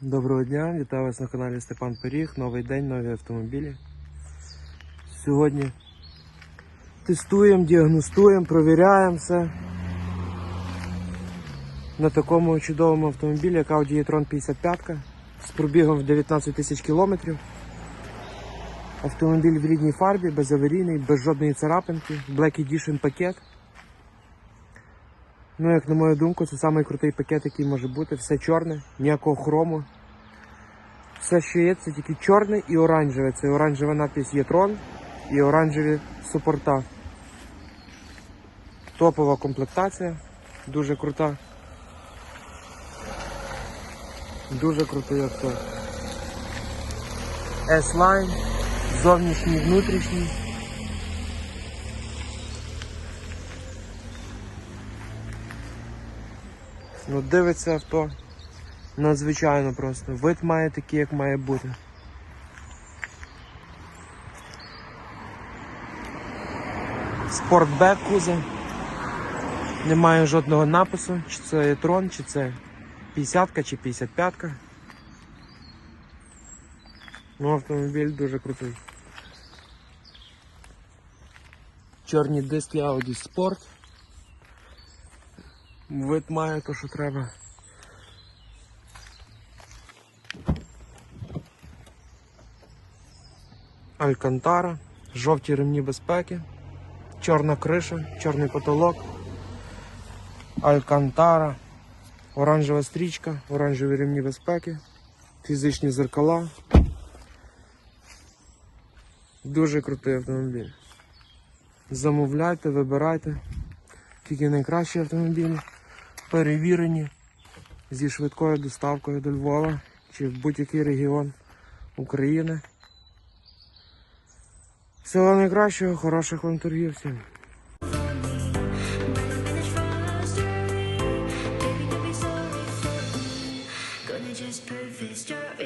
Доброго дня, вітаю вас на каналі Степан Пиріг. Новий день, нові автомобілі. Сьогодні тестуємо, діагностуємо, провіряємо все. На такому чудовому автомобілі, як Audi e-tron 55 з пробігом в 19 тисяч кілометрів. Автомобіль в рідній фарбі, безаварійний, без жодної царапинки, Black Edition пакет. Ну, як на мою думку, це найкрутий пакет, який може бути. Все чорне, ніякого хрому. Все, що є, це тільки чорне і оранжеве. Це оранжева надпись Єтрон і оранжеві супорта. Топова комплектація, дуже крута. Дуже крутий авто. S-Line, зовнішній, внутрішній. Ну, дивиться авто. Надзвичайно просто. Вид має такий, як має бути. Спортбек кузов. Немає жодного напису, чи це трон, чи це 50-ка, чи 55. -ка. Ну, автомобіль дуже крутий. Чорні диски Audi Sport. Вид має то, що треба. Алькантара, жовті ремні безпеки, чорна криша, чорний потолок, Алькантара, оранжева стрічка, оранжеві ремні безпеки, фізичні зеркала. Дуже крутий автомобіль. Замовляйте, вибирайте. Тільки найкращі автомобілі, перевірені зі швидкою доставкою до Львова чи в будь-який регіон України. Всього найкращого, хороших вам торгів всім. It's